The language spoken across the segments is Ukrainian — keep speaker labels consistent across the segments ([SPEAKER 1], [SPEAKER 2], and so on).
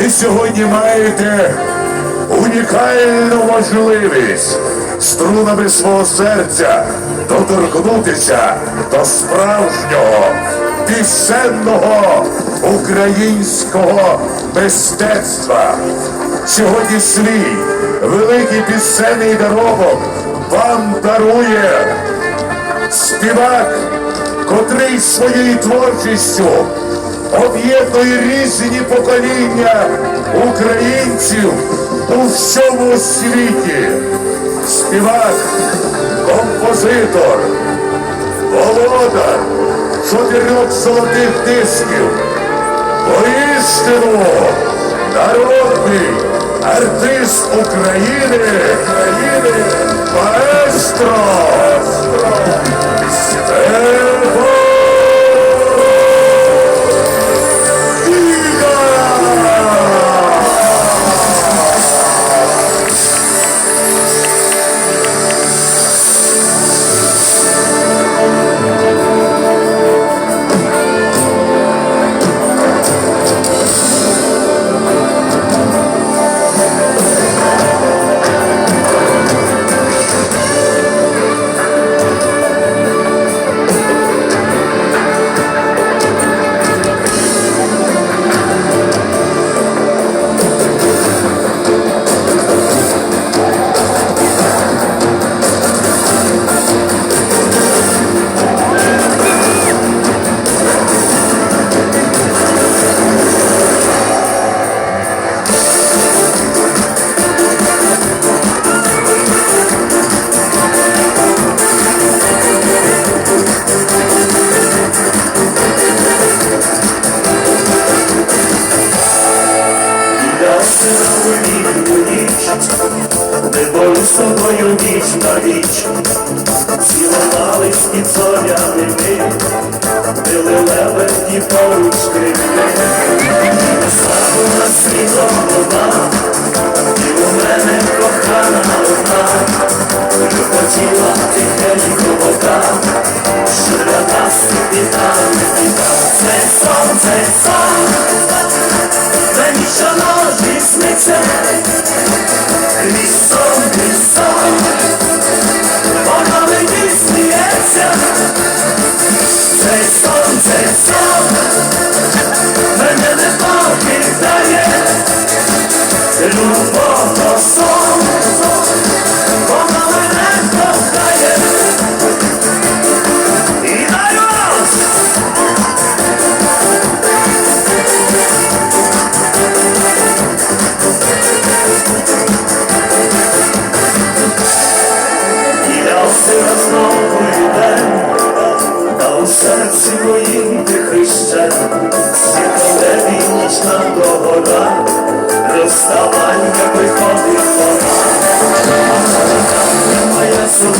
[SPEAKER 1] Ви сьогодні маєте унікальну можливість струнами свого серця доторкнутися до справжнього пісенного українського мистецтва. Сьогодні свій великий пісенний доробок вам дарує співак, котрий своєю творчістю об'єднує різні покоління українців у всьому світі. Співак, композитор, володар чотирьох золотих дисків, воістину народний артист України, України, маестро.
[SPEAKER 2] Не болю з тобою ніч на ніч, цілувались під зоряними, били лебеді поруч кривими, Славу на світло луна, і у мене кохана одна, Хотіла тихенько вода, що для нас біда не біда, цей сон, цей сон. Небі нічна догора, розставання приходить пора. А моя зупинись,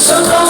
[SPEAKER 2] цей сон